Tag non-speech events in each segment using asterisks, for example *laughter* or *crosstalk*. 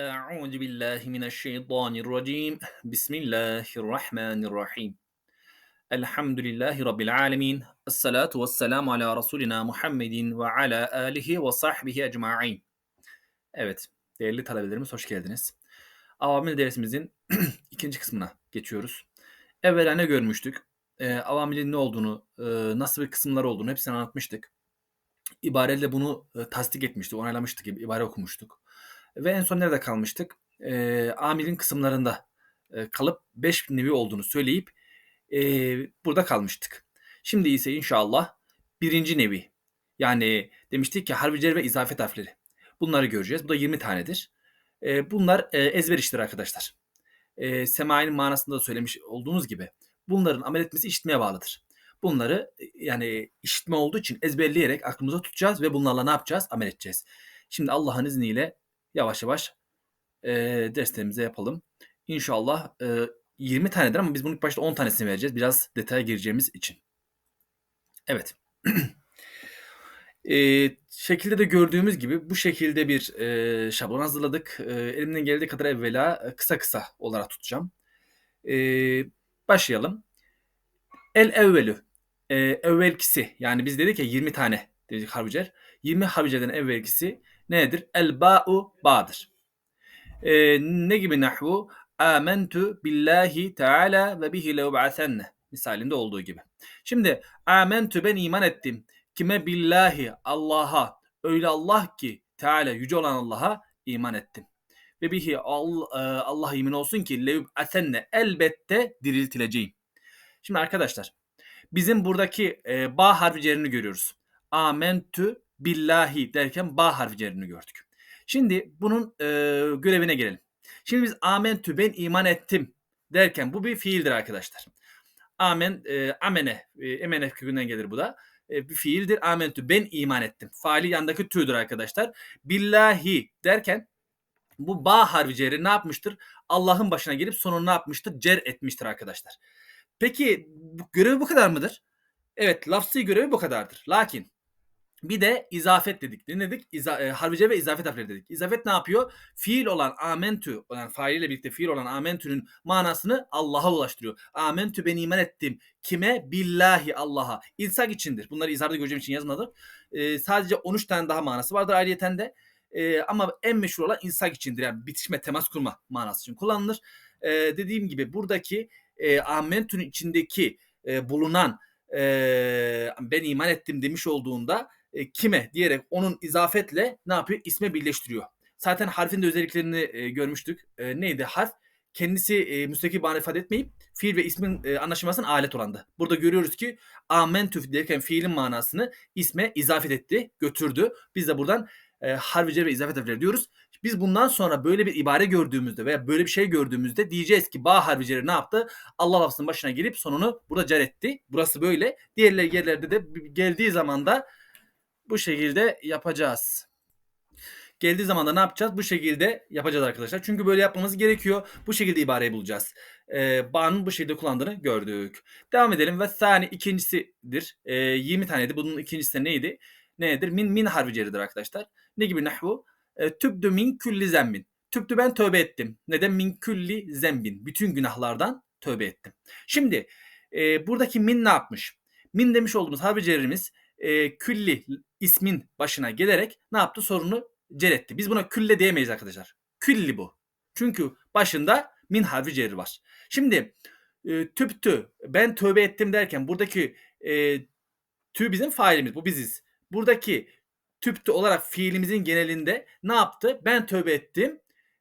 Euzu billahi mineşşeytanirracim. Bismillahirrahmanirrahim. Elhamdülillahi rabbil alamin. Essalatu vesselam ala rasulina Muhammedin ve ala alihi ve sahbihi ecmaîn. Evet, değerli talebelerimiz hoş geldiniz. Avamil dersimizin *clears throat* ikinci kısmına geçiyoruz. Evvela ne görmüştük? E, avamilin ne olduğunu, e, nasıl bir kısımlar olduğunu hepsini anlatmıştık. İbareyle bunu e, tasdik etmiştik, onaylamıştık, gibi ibare okumuştuk ve en son nerede kalmıştık? E, amilin kısımlarında e, kalıp 5 nevi olduğunu söyleyip e, burada kalmıştık. Şimdi ise inşallah birinci nevi. Yani demiştik ki harfi ve izafet harfleri. Bunları göreceğiz. Bu da 20 tanedir. E, bunlar e, ezber iştir arkadaşlar. E, semainin manasında da söylemiş olduğunuz gibi bunların amel etmesi işitmeye bağlıdır. Bunları yani işitme olduğu için ezberleyerek aklımıza tutacağız ve bunlarla ne yapacağız? Amel edeceğiz. Şimdi Allah'ın izniyle yavaş yavaş e, derslerimize yapalım. İnşallah e, 20 tanedir ama biz bunun ilk başta 10 tanesini vereceğiz. Biraz detaya gireceğimiz için. Evet. *clears throat* e, şekilde de gördüğümüz gibi bu şekilde bir e, şablon hazırladık. E, elimden geldiği kadar evvela kısa kısa olarak tutacağım. E, başlayalım. El evvelü. E, evvelkisi. Yani biz dedik ya 20 tane dedik harbicer. 20 harbicerden evvelkisi nedir? El ba'u ba'dır. E, ne gibi nahvu? Amentu billahi teala ve bihi levba'senne. Misalinde olduğu gibi. Şimdi amentu ben iman ettim. Kime billahi Allah'a öyle Allah ki Teala yüce olan Allah'a iman ettim. Ve bihi Allah, Allah iman olsun ki levba'senne elbette diriltileceğim. Şimdi arkadaşlar bizim buradaki e, ba harfi görüyoruz. Amentu billahi derken ba harfi cerini gördük. Şimdi bunun e, görevine gelelim. Şimdi biz amentü ben iman ettim derken bu bir fiildir arkadaşlar. Amen, e, amene, e, emene kökünden gelir bu da. E, bir fiildir. Amentü ben iman ettim. Faali yandaki tü'dür arkadaşlar. Billahi derken bu ba harfi ceri ne yapmıştır? Allah'ın başına gelip sonunu ne yapmıştır? Cer etmiştir arkadaşlar. Peki görevi bu kadar mıdır? Evet lafzı görevi bu kadardır. Lakin bir de izafet dedik. Ne dedik? İza, e, harbice ve izafet harfleri dedik. İzafet ne yapıyor? Fiil olan amentü, yani failiyle birlikte fiil olan amentü'nün manasını Allah'a ulaştırıyor. Amentü ben iman ettim. Kime? Billahi Allah'a. İlsak içindir. Bunları izarda göreceğim için yazmadım. E, sadece 13 tane daha manası vardır ayrıyeten de. E, ama en meşhur olan insak içindir. Yani bitişme, temas kurma manası için kullanılır. E, dediğim gibi buradaki e, amentü'nün içindeki e, bulunan e, ben iman ettim demiş olduğunda e, kime diyerek onun izafetle ne yapıyor? İsme birleştiriyor. Zaten harfin de özelliklerini e, görmüştük. E, neydi? Harf kendisi e, müstakil bana ifade etmeyip fiil ve ismin e, anlaşılmasının alet olandı. Burada görüyoruz ki amentü derken fiilin manasını isme izafet etti, götürdü. Biz de buradan e, harfi ve izafet harfleri diyoruz. Biz bundan sonra böyle bir ibare gördüğümüzde veya böyle bir şey gördüğümüzde diyeceğiz ki ba harfi ne yaptı? Allah lafzının başına gelip sonunu burada cer etti. Burası böyle. Diğer yerlerde de geldiği zaman da bu şekilde yapacağız. Geldiği zaman da ne yapacağız? Bu şekilde yapacağız arkadaşlar. Çünkü böyle yapmamız gerekiyor. Bu şekilde ibareyi bulacağız. Ee, Ba'nın bu şekilde kullandığını gördük. Devam edelim. Ve sani ikincisidir. Ee, 20 taneydi. Bunun ikincisi neydi? Nedir? Min min harfi ceridir arkadaşlar. Ne gibi nahvu? E, tübdü min külli zembin. Tübdü ben tövbe ettim. Neden? Min külli zembin. Bütün günahlardan tövbe ettim. Şimdi e, buradaki min ne yapmış? Min demiş olduğumuz harfi cerimiz e, külli ismin başına gelerek ne yaptı? Sorunu ceretti. Biz buna külle diyemeyiz arkadaşlar. Külli bu. Çünkü başında min harfi cerri var. Şimdi e, tüptü ben tövbe ettim derken buradaki e, tü bizim failimiz. Bu biziz. Buradaki tüptü olarak fiilimizin genelinde ne yaptı? Ben tövbe ettim.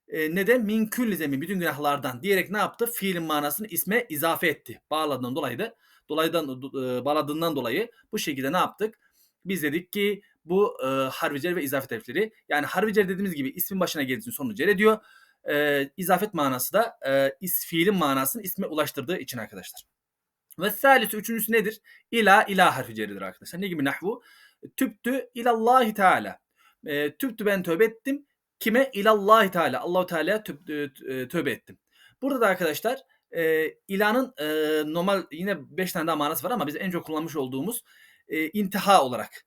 E, neden? Min külli zemin. Bütün günahlardan diyerek ne yaptı? Fiilin manasını isme izafe etti. Bağladığından dolayı da dolayıdan e, bağladığından dolayı bu şekilde ne yaptık? Biz dedik ki bu e, harficer ve izafet harfleri yani harficer dediğimiz gibi ismin başına geldiği sonunu cer ediyor. E, izafet manası da e, is, fiilin manasını isme ulaştırdığı için arkadaşlar. Ve salisi üçüncüsü nedir? İla ilah harfi arkadaşlar. Ne gibi nahvu? Tüptü ilallahi teala. E, tüptü ben tövbe ettim. Kime? İlallahi teala. Allahu Teala e, tövbe ettim. Burada da arkadaşlar e, ilanın e, normal yine 5 tane daha manası var ama biz en çok kullanmış olduğumuz e, intiha olarak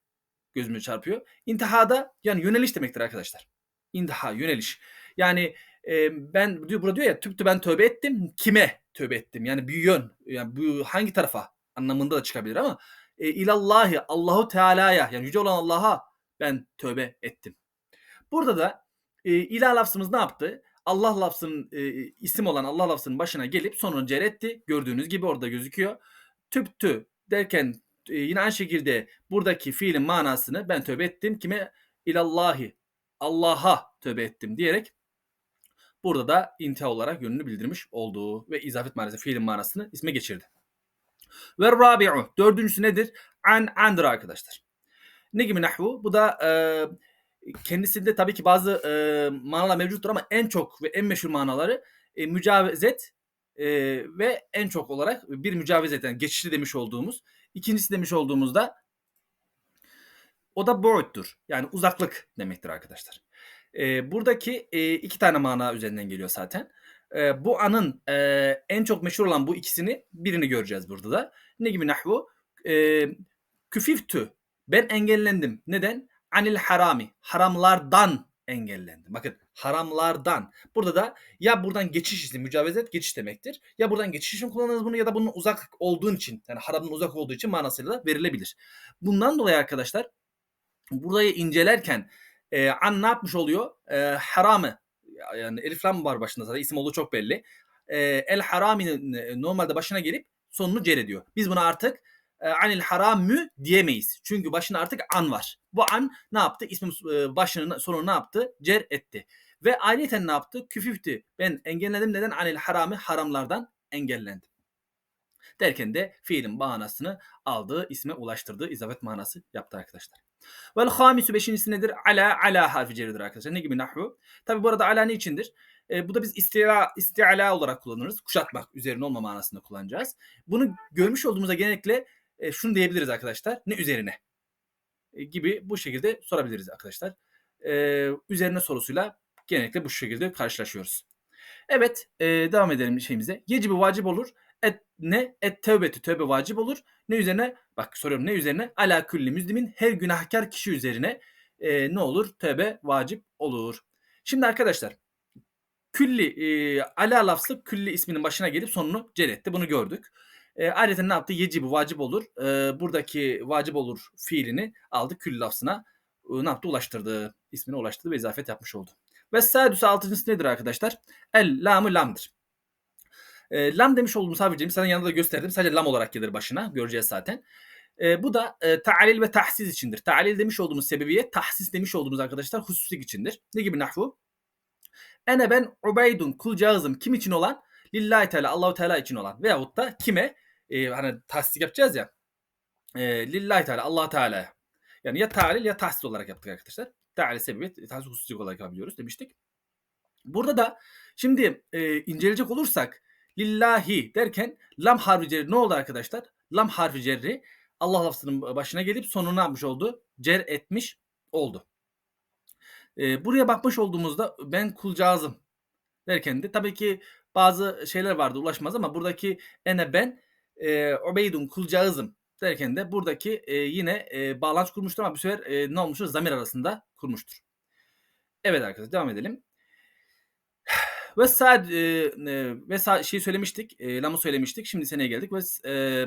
gözümüze çarpıyor. İntiha da yani yöneliş demektir arkadaşlar. İntiha, yöneliş. Yani e, ben diyor burada diyor ya tüptü ben tövbe ettim. Kime tövbe ettim? Yani bir yön. Yani bu hangi tarafa anlamında da çıkabilir ama e, ilallahi Allahu Teala'ya yani yüce olan Allah'a ben tövbe ettim. Burada da e, ilah lafzımız ne yaptı? Allah lafzının e, isim olan Allah lafzının başına gelip sonunu cer. Gördüğünüz gibi orada gözüküyor. Tüptü derken e, yine aynı şekilde buradaki fiilin manasını ben tövbe ettim. Kime? İlallahi. Allah'a tövbe ettim diyerek burada da intiha olarak yönünü bildirmiş olduğu ve izafet manası fiilin manasını isme geçirdi. Ve rabi'u. Dördüncüsü nedir? An andır arkadaşlar. Ne gibi nahvu? Bu da e, kendisinde tabii ki bazı e, manalar mevcuttur ama en çok ve en meşhur manaları e, mücavezet e, ve en çok olarak bir mücavezet yani geçişli demiş olduğumuz. İkincisi demiş olduğumuzda o da bu'uttur. Yani uzaklık demektir arkadaşlar. E, buradaki e, iki tane mana üzerinden geliyor zaten. E, bu anın e, en çok meşhur olan bu ikisini birini göreceğiz burada da. Ne gibi nahvu? E, küfiftü. Ben engellendim. Neden? Anil harami. Haramlardan engellendim. Bakın haramlardan. Burada da ya buradan geçiş izni mücavezet geçiş demektir. Ya buradan geçiş için kullanırız bunu ya da bunun uzak olduğun için yani haramın uzak olduğu için manasıyla verilebilir. Bundan dolayı arkadaşlar burayı incelerken e, an ne yapmış oluyor? E, haramı yani elif lam var başında zaten isim olduğu çok belli. E, el haraminin normalde başına gelip sonunu cer ediyor. Biz buna artık e, anil haramü diyemeyiz. Çünkü başına artık an var. Bu an ne yaptı? İsmin e, başını sonunu ne yaptı? Cer etti. Ve ayrıyeten ne yaptı? Küfüfti. Ben engelledim. Neden? Anil harami haramlardan engellendim. Derken de fiilin manasını aldığı, isme ulaştırdığı izafet manası yaptı arkadaşlar. Vel hamisu beşincisi nedir? Ala ala harfi ceridir arkadaşlar. Ne gibi nahvu? Tabi bu arada ala ne içindir? E, bu da biz istila, istiala olarak kullanırız. Kuşatmak üzerine olma manasında kullanacağız. Bunu görmüş olduğumuzda genellikle e, şunu diyebiliriz arkadaşlar. Ne üzerine? E, gibi bu şekilde sorabiliriz arkadaşlar. E, üzerine sorusuyla genellikle bu şekilde karşılaşıyoruz. Evet e, devam edelim şeyimize. Yecibi vacip olur. Et ne? Et tevbeti tövbe vacip olur. Ne üzerine? Bak soruyorum ne üzerine? Ala külli müzlimin her günahkar kişi üzerine e, ne olur? Tövbe vacip olur. Şimdi arkadaşlar külli e, ala lafzı külli isminin başına gelip sonunu cer etti. Bunu gördük. E, ayrıca ne yaptı? Yecibi vacip olur. E, buradaki vacip olur fiilini aldı külli lafzına. E, ne yaptı? Ulaştırdı. ismine ulaştırdı ve izafet yapmış oldu. Ve sadüsü altıncısı nedir arkadaşlar? El lamı lamdır. E, lam demiş olduğumuz harflerimi sana yanında da gösterdim. Sadece lam olarak gelir başına. Göreceğiz zaten. E, bu da e, ta'lil ve tahsis içindir. Ta'lil demiş olduğumuz sebebiyet, tahsis demiş olduğumuz arkadaşlar hususlik içindir. Ne gibi nahvu? Ene ben ubeydun kulcağızım kim için olan? Lillahi Teala Allahu Teala için olan veyahut da kime? E, hani tahsis yapacağız ya. E, lillahi Teala Allah Teala'ya. Yani ya ta'lil ya tahsis olarak yaptık arkadaşlar. Ta'lil sebebiyet, tahsis hususlik olarak yapabiliyoruz demiştik. Burada da şimdi e, inceleyecek olursak lillahi derken lam harfi cerri ne oldu arkadaşlar? Lam harfi cerri Allah lafzının başına gelip sonunu ne yapmış oldu? Cer etmiş oldu. E, buraya bakmış olduğumuzda ben kulcağızım derken de tabii ki bazı şeyler vardı ulaşmaz ama buradaki ene ben e, obeydun kulcağızım derken de buradaki e, yine e, bağlantı kurmuştur ama bu sefer e, ne olmuştur? Zamir arasında kurmuştur. Evet arkadaşlar devam edelim. *sighs* Ve sad e, ve sa şey söylemiştik. E, lamı söylemiştik. Şimdi seneye geldik ve e,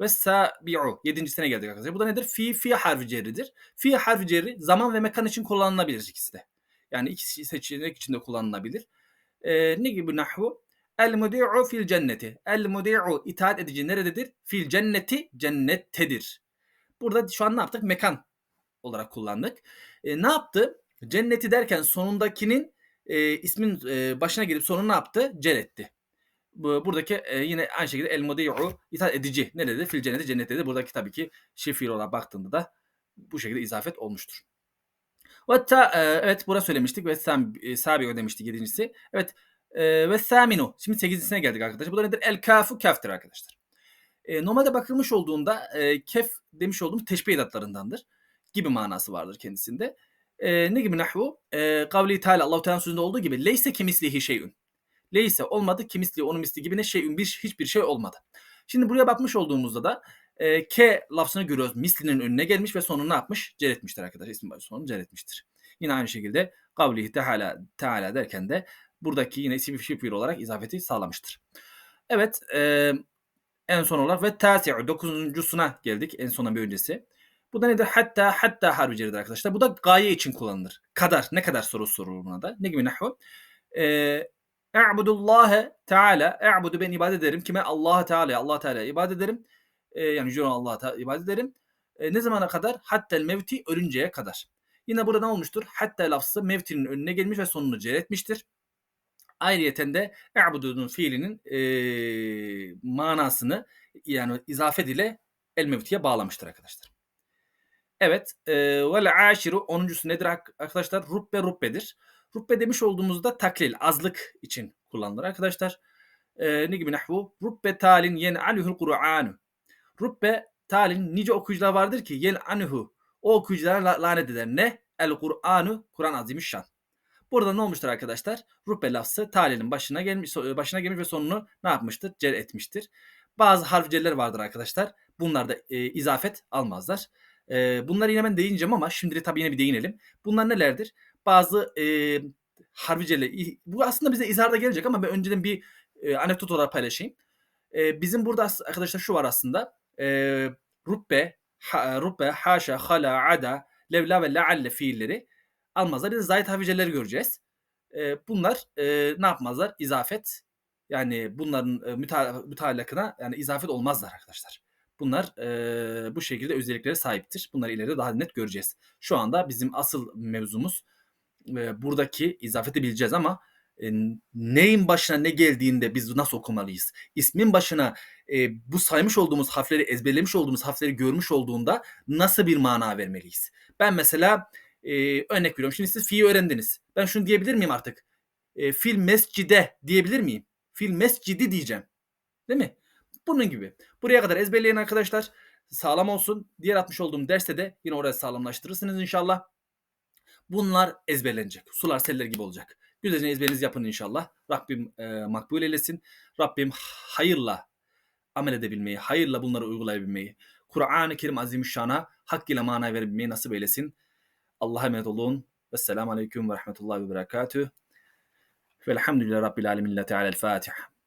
ve sabi'u. Yedinci sene geldik arkadaşlar. Bu da nedir? Fi fi harfi cerridir. Fi harfi cerri zaman ve mekan için kullanılabilir ikisi de. Yani iki seçenek içinde kullanılabilir. E, ne gibi nahvu? El mudi'u fil cenneti. El mudi'u itaat edici nerededir? Fil cenneti cennettedir. Burada şu an ne yaptık? Mekan olarak kullandık. E, ne yaptı? Cenneti derken sonundakinin e, ismin e, başına gelip sonunu ne yaptı? Cel etti. Bu, buradaki e, yine aynı şekilde el mudi'u itaat edici nerededir? Fil cenneti cennettedir. Buradaki tabii ki şifir olarak baktığında da bu şekilde izafet olmuştur. Hatta e, evet bura söylemiştik ve sam, e, sabi demiştik yedincisi. Evet e, ve saminu. Şimdi sekizincisine geldik arkadaşlar. Bu da nedir? El kafu kaftir arkadaşlar. E, normalde bakılmış olduğunda e, kef demiş olduğumuz teşbih edatlarındandır. Gibi manası vardır kendisinde. E, ne gibi nahvu? E, kavli Teala Allah-u Teala'nın sözünde olduğu gibi leyse kemislihi şeyün. Leyse olmadı kemisli onun misli gibi ne şeyün bir hiçbir şey olmadı. Şimdi buraya bakmış olduğumuzda da e, ke lafzını görüyoruz. Mislinin önüne gelmiş ve sonunu ne yapmış? Cer etmiştir arkadaşlar. İsmi sonunu cer etmiştir. Yine aynı şekilde kavlihi teala, teala derken de buradaki yine isim fiil olarak izafeti sağlamıştır. Evet e, en son olarak ve tasi'u dokuzuncusuna geldik en sona bir öncesi. Bu da nedir? Hatta hatta harfi ceridir arkadaşlar. Bu da gaye için kullanılır. Kadar ne kadar soru sorulur buna da. Ne gibi nahvu? Eee E'budullâhe Teala. E'budu ben ibadet ederim. Kime? Allah Teala. Allah Teala ibadet ederim. E, yani Yüce Allah'a ibadet ederim. E, ne zamana kadar? Hattel mevti ölünceye kadar. Yine burada olmuştur? Hatta lafzı mevtinin önüne gelmiş ve sonunu cer etmiştir. Ayrıyeten de e'budunun fiilinin e, manasını yani izafet ile el mevtiye bağlamıştır arkadaşlar. Evet. E, vel aşiru 10.sü nedir arkadaşlar? Rubbe rubbedir. Rubbe demiş olduğumuzda taklil, azlık için kullanılır arkadaşlar. E, ne gibi nahvu? Rubbe talin yen aluhul Kur'anu. Rubbe talin nice okuyucular vardır ki yen anuhu. O okuyuculara lanet eder. Ne? El Kur'anu, Kur'an azimüşşan. Burada ne olmuştur arkadaşlar? Rubbe lafzı talinin başına gelmiş, başına gelmiş ve sonunu ne yapmıştır? Cer etmiştir. Bazı harf cerler vardır arkadaşlar. Bunlar da e, izafet almazlar. E, bunları yine ben değineceğim ama şimdi de tabii yine bir değinelim. Bunlar nelerdir? Bazı e, harfi cerler. Bu aslında bize izarda gelecek ama ben önceden bir e, anekdot olarak paylaşayım. E, bizim burada arkadaşlar şu var aslında. E, rubbe, ha, rubbe, haşa, hala, ada, levla ve lealle fiilleri almazlar. Bir de zayit göreceğiz. E, bunlar e, ne yapmazlar? İzafet yani bunların e, müta, müteallakına yani izafet olmazlar arkadaşlar. Bunlar e, bu şekilde özelliklere sahiptir. Bunları ileride daha net göreceğiz. Şu anda bizim asıl mevzumuz e, buradaki izafeti bileceğiz ama neyin başına ne geldiğinde biz nasıl okumalıyız? İsmin başına e, bu saymış olduğumuz harfleri ezberlemiş olduğumuz harfleri görmüş olduğunda nasıl bir mana vermeliyiz? Ben mesela e, örnek veriyorum. Şimdi siz fi'yi öğrendiniz. Ben şunu diyebilir miyim artık? E, fil mescide diyebilir miyim? Fil mescidi diyeceğim. Değil mi? Bunun gibi. Buraya kadar ezberleyin arkadaşlar. Sağlam olsun. Diğer atmış olduğum derste de yine oraya sağlamlaştırırsınız inşallah. Bunlar ezberlenecek. Sular seller gibi olacak. Güzelce ezberinizi yapın inşallah. Rabbim e, makbul eylesin. Rabbim hayırla amel edebilmeyi, hayırla bunları uygulayabilmeyi, Kur'an-ı Kerim Azimüşşan'a hak ile mana verebilmeyi nasip eylesin. Allah'a emanet olun. Vesselamu Aleyküm ve Rahmetullahi ve Berekatüh. Velhamdülillahi Rabbil Alemin. Teala El Fatiha.